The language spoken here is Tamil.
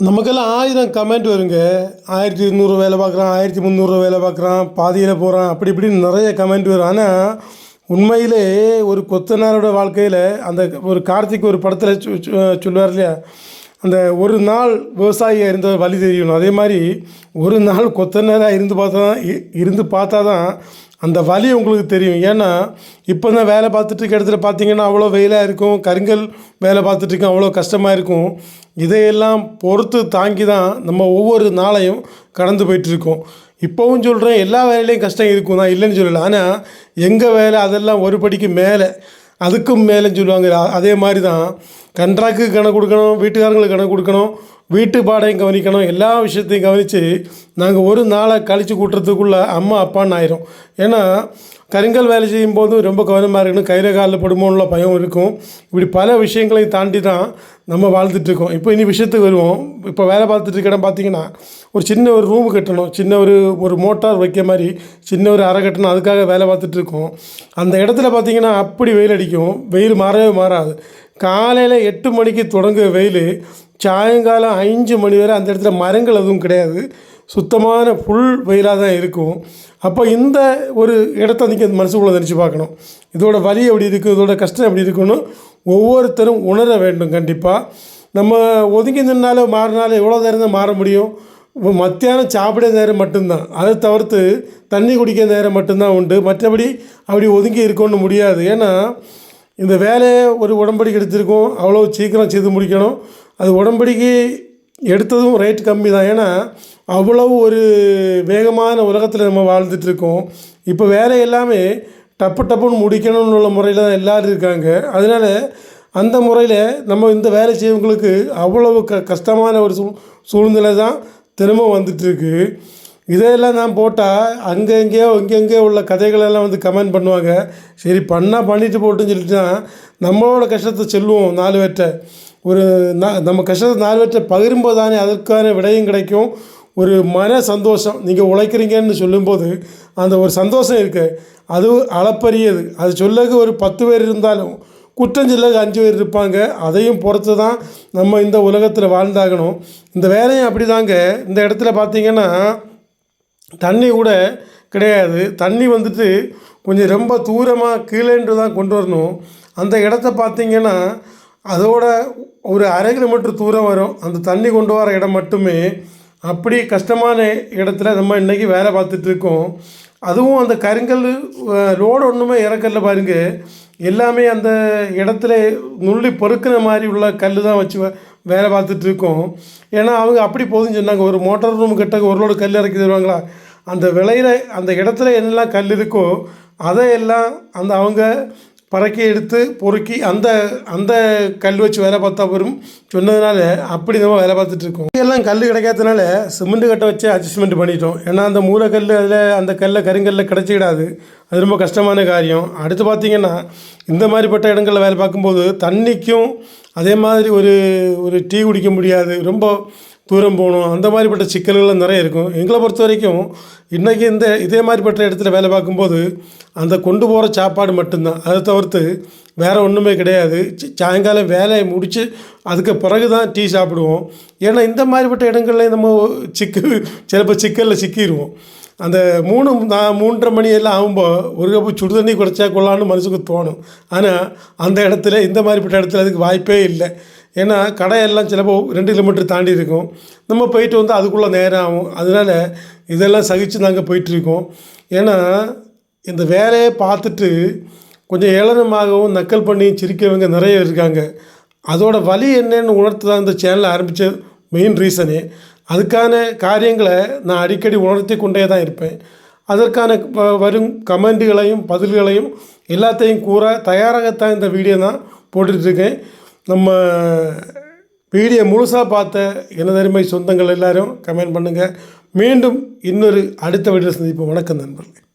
நமக்கெல்லாம் ஆயிரம் கமெண்ட் வருங்க. ஆயிரத்தி இருநூறு வேலை பார்க்குறான் ஆயிரத்தி முந்நூறு வேலை பார்க்குறான் பாதியில் போகிறான் அப்படி இப்படின்னு நிறைய கமெண்ட் வரும். ஆனால் உண்மையிலே ஒரு கொத்தனாரோட வாழ்க்கையில் அந்த ஒரு கார்த்திக் ஒரு படத்தில் சொ- சொ- சொல்லுவார் இல்லையா? அந்த ஒரு நாள் விவசாயியாக இருந்த வழி தெரியணும். அதே மாதிரி ஒரு நாள் கொத்தனராக இருந்து பார்த்தா தான் இ- இருந்து பார்த்தா தான் அந்த வலி உங்களுக்கு தெரியும். ஏன்னா இப்போ தான் வேலை பார்த்துட்டு இடத்துல பார்த்தீங்கன்னா அவ்வளோ வெயிலாக இருக்கும். கருங்கல் வேலை பார்த்துட்ருக்கோம் அவ்வளோ கஷ்டமாக இருக்கும். இதையெல்லாம் பொறுத்து தாங்கி தான் நம்ம ஒவ்வொரு நாளையும் கடந்து போயிட்டுருக்கோம் இப்போவும் சொல்கிறேன் எல்லா வேலையிலையும் கஷ்டம் இருக்கும். தான் இல்லைன்னு சொல்லலை. ஆனால் எங்கள் வேலை? அதெல்லாம் ஒரு படிக்கு மேலே. அதுக்கும் மேலேன்னு சொல்லுவாங்க. அதே மாதிரி தான் கண்ட்ராக்டு கணக்கு கொடுக்கணும் வீட்டுக்காரங்களுக்கு கணக்கு கொடுக்கணும் வீட்டு பாடையும் கவனிக்கணும் எல்லா விஷயத்தையும் கவனித்து நாங்கள் ஒரு நாளை கழித்து கூட்டுறதுக்குள்ளே அம்மா அப்பான்னு ஆயிரும். ஏன்னா கருங்கல் வேலை செய்யும் போதும் ரொம்ப கவனமாக இருக்கணும். கையில் காலில் படுமோன்னு பயம் இருக்கும். இப்படி பல விஷயங்களையும் தாண்டி தான் நம்ம வாழ்ந்துட்டு இருக்கோம். இப்போ இனி விஷயத்துக்கு வருவோம். இப்போ வேலை பார்த்துட்டு இருக்க இடம் பார்த்தீங்கன்னா ஒரு சின்ன ஒரு ரூம் கட்டணும். சின்ன ஒரு ஒரு மோட்டார் வைக்க மாதிரி சின்ன ஒரு அறை கட்டணும். அதுக்காக வேலை பார்த்துட்டு இருக்கோம். அந்த இடத்துல பார்த்தீங்கன்னா அப்படி வெயில் அடிக்கும். வெயில் மாறவே மாறாது. காலையில் எட்டு மணிக்கு தொடங்குற வெயில் சாயங்காலம் அஞ்சு மணி வரை அந்த இடத்துல மரங்கள் எதுவும் கிடையாது. சுத்தமான புல் வெயிலாக தான் இருக்கும். அப்போ இந்த ஒரு இடத்த நீங்கள் மனசுக்குள்ளே நினச்சி பார்க்கணும். இதோட வலி எப்படி இருக்குது இதோட கஷ்டம் எப்படி இருக்குன்னு ஒவ்வொருத்தரும் உணர வேண்டும் கண்டிப்பாக நம்ம ஒதுங்கி நின்னாலும் மாறினாலும் எவ்வளோ நேரம் தான் மாற முடியும்? மத்தியானம் சாப்பிட நேரம் மட்டும்தான். அதை தவிர்த்து தண்ணி குடிக்க நேரம் மட்டும்தான் உண்டு. மற்றபடி அப்படி ஒதுங்கி இருக்கணும்னு முடியாது. ஏன்னா இந்த வேலையை ஒரு உடம்படிக்கை எடுத்திருக்கோம். அவ்வளோ சீக்கிரம் செய்து முடிக்கணும். அது உடம்படிக்கை எடுத்ததும் ரேட் கம்மி தான். ஏன்னா அவ்வளவு ஒரு வேகமான உலகத்தில் நம்ம வாழ்ந்துட்டுருக்கோம். இப்போ வேலை எல்லாமே டப்பு டப்புன்னு முடிக்கணும்னு உள்ள முறையில் தான் எல்லோரும் இருக்காங்க. அதனால் அந்த முறையில் நம்ம இந்த வேலை செய்யவங்களுக்கு அவ்வளவு க கஷ்டமான ஒரு சூ சூழ்நிலை தான் தினமும் வந்துட்டுருக்கு. இதையெல்லாம் நான் போட்டால் அங்கே எங்கேயோ இங்கெங்கேயோ உள்ள கதைகளெல்லாம் வந்து கமெண்ட் பண்ணுவாங்க. சரி பண்ணால் பண்ணிட்டு போட்டுன்னு சொல்லிட்டு தான் நம்மளோட கஷ்டத்தை சொல்லுவோம் நாலு பேர்கிட்ட. ஒரு ந நம்ம கஷ்டத்தை நாலு பேர்கிட்ட பகிரும்போது தானே அதற்கான விடையும் கிடைக்கும். ஒரு மன சந்தோஷம் நீங்கள் உழைக்கிறீங்கன்னு சொல்லும்போது அந்த ஒரு சந்தோஷம் இருக்குது அது அளப்பரியது. அது சொல்லக்கு ஒரு பத்து பேர் இருந்தாலும் குற்றம் சொல்லக்கு அஞ்சு பேர் இருப்பாங்க. அதையும் பொறுத்து தான் நம்ம இந்த உலகத்தில் வாழ்ந்தாகணும். இந்த வேலையும் அப்படி தாங்க இந்த இடத்துல பார்த்திங்கன்னா தண்ணி கூட கிடையாது. தண்ணி வந்துட்டு கொஞ்சம் ரொம்ப தூரமாக கீழேன்று தான் கொண்டு வரணும். அந்த இடத்த பார்த்திங்கன்னா அதோட ஒரு அரை கிலோமீட்டர் தூரம் வரும். அந்த தண்ணி கொண்டு வர இடம் மட்டுமே. அப்படி கஷ்டமான இடத்துல நம்ம இன்றைக்கி வேலை பார்த்துட்ருக்கோம் அதுவும் அந்த கருங்கல் ரோடு ஒன்றுமே இறக்கல பாருங்க. எல்லாமே அந்த இடத்துல நுள்ளி பொறுக்கிற மாதிரி உள்ள கல் தான் வச்சு வேலை பார்த்துட்டு இருக்கோம் ஏன்னா அவங்க அப்படி போதுன்னு சொன்னாங்க. ஒரு மோட்டார் ரூம் கிட்ட ஒரு லோடு கல் இறக்கி தருவாங்களா? அந்த விளையிற அந்த இடத்துல என்னெல்லாம் கல் இருக்கோ அதை எல்லாம் அந்த அவங்க பறக்கி எடுத்து பொறுக்கி அந்த அந்த கல் வச்சு வேலை பார்த்தா வரும் சொன்னதுனால அப்படி நம்ம வேலை பார்த்துட்டு இருக்கோம் எல்லாம் கல் கிடைக்காதனால சிமெண்ட் கட்டை வச்சு அட்ஜஸ்ட்மெண்ட் பண்ணிட்டோம். ஏன்னா அந்த மூலக்கல் அதில் அந்த கல்லை கருங்கல்ல கிடச்சிக்கிடாது. அது ரொம்ப கஷ்டமான காரியம். அடுத்து பார்த்திங்கன்னா இந்த மாதிரிப்பட்ட இடங்களில் வேலை பார்க்கும்போது தண்ணிக்கும் அதே மாதிரி ஒரு ஒரு டீ குடிக்க முடியாது ரொம்ப தூரம் போகணும் அந்த மாதிரிப்பட்ட சிக்கல்கள்லாம் நிறைய இருக்கும். எங்களை பொறுத்த வரைக்கும் இன்றைக்கி இந்த இதே மாதிரிப்பட்ட இடத்துல வேலை பார்க்கும்போது அந்த கொண்டு போகிற சாப்பாடு மட்டும்தான். அதை தவிர்த்து வேறு ஒன்றுமே கிடையாது. சாயங்காலம் வேலையை முடித்து அதுக்கு பிறகு தான் டீ சாப்பிடுவோம். ஏன்னா இந்த மாதிரிப்பட்ட இடங்களில் நம்ம சிக்கு சிலப்போ சிக்கலில் சிக்கிடுவோம் அந்த மூணு நான் மூன்றரை மணி எல்லாம் ஆகும்போது ஒரு கப்பு சுடு தண்ணி குறைச்சா கொள்ளான்னு மனசுக்கு தோணும். ஆனால் அந்த இடத்துல இந்த மாதிரிப்பட்ட இடத்துல அதுக்கு வாய்ப்பே இல்லை. ஏன்னா கடையெல்லாம் சிலப்போ ரெண்டு கிலோமீட்டர் தாண்டி இருக்கும். நம்ம போயிட்டு வந்து அதுக்குள்ளே நேரம் ஆகும். அதனால் இதெல்லாம் சகித்து நாங்கள் போயிட்டுருக்கோம் ஏன்னா இந்த வேலையை பார்த்துட்டு கொஞ்சம் ஏளனமாகவும் நக்கல் பண்ணியும் சிரிக்கிறவங்க நிறைய இருக்காங்க. அதோட வலி என்னன்னு உணர்த்து தான் இந்த சேனலை ஆரம்பித்த மெயின் ரீசனே அதுக்கான காரியங்களை நான் அடிக்கடி உணர்த்தி கொண்டே தான் இருப்பேன். அதற்கான வரும் கமெண்ட்டுகளையும் பதில்களையும் எல்லாத்தையும் கூற தயாராகத்தான் இந்த வீடியோ தான் போட்டுட்ருக்கேன் நம்ம வீடியோ முழுசாக பார்த்த எனதருமை சொந்தங்கள் எல்லாரும் கமெண்ட் பண்ணுங்கள் மீண்டும் இன்னொரு அடுத்த வீடியோ சந்திப்போம். வணக்கம் நண்பர்களே.